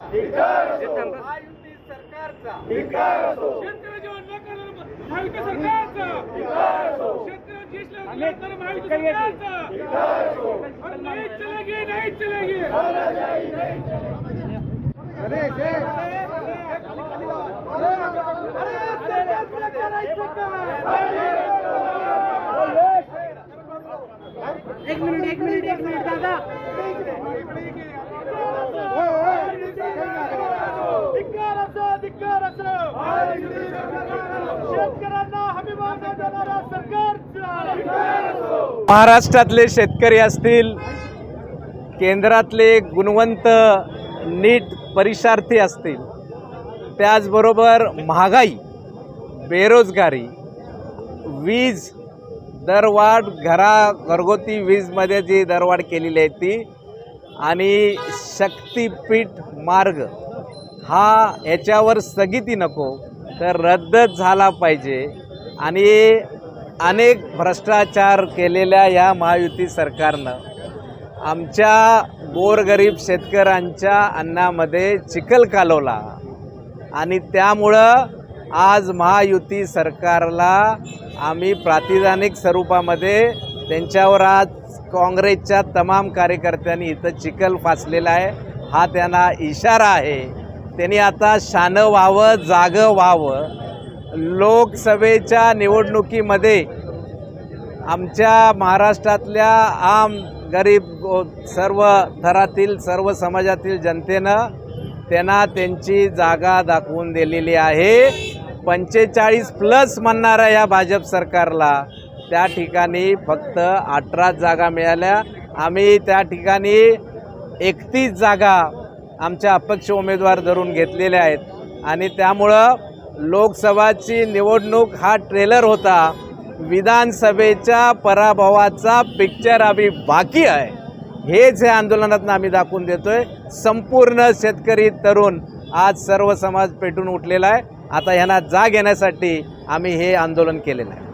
महायुती सरकारचा करणारं नहीं चलेगी नहीं चलेगी एक मिनिट एक मिनिट एक मिनिट दादा महाराष्ट्रातले शेतकरी असतील केंद्रातले गुणवंत नीट परीक्षार्थी असतील त्याचबरोबर महागाई बेरोजगारी वीज दरवाढ घरा घरगुती वीजमध्ये जी दरवाढ केलेली आहे ती आणि शक्तीपीठ मार्ग हा याच्यावर स्थगिती नको. तर रद्दच झाला पाहिजे. आणि अनेक भ्रष्टाचार केलेल्या या महायुती सरकारनं आमच्या गोरगरीब शेतकऱ्यांच्या अन्नामध्ये चिखल कालवला. आणि त्यामुळं आज महायुती सरकारला आम्ही प्रातिदानिक स्वरूपामध्ये त्यांच्यावर आज काँग्रेसच्या तमाम कार्यकर्त्यांनी इथं चिखल फासलेला आहे. हा त्यांना इशारा आहे. त्यांनी आता शानं व्हावं जागं व्हावं. लोकसभेच्या निवडणुकीमध्ये आमच्या महाराष्ट्रातल्या आम गरीब सर्व थरातील सर्व समाजातील जनतेनं त्यांना त्यांची जागा दाखवून दिलेली आहे. पंचेचाळीस प्लस म्हणणाऱ्या या भाजप सरकारला त्या ठिकाणी फक्त अठरा जागा मिळाल्या. आम्ही त्या ठिकाणी एकतीस जागा आमच्या अपक्ष उमेदवार धरून घेतलेले आहेत. आणि त्यामुळं लोकसभाची निवडणूक हा ट्रेलर होता. विधानसभेच्या पराभवाचा पिक्चर आम्ही बाकी आहे. हेच हे आंदोलनातनं आम्ही दाखवून देतो आहे संपूर्ण शेतकरी तरुण आज सर्व समाज पेटून उठलेला आहे. आता ह्यांना जाग येण्यासाठी आम्ही हे आंदोलन केलेलं आहे.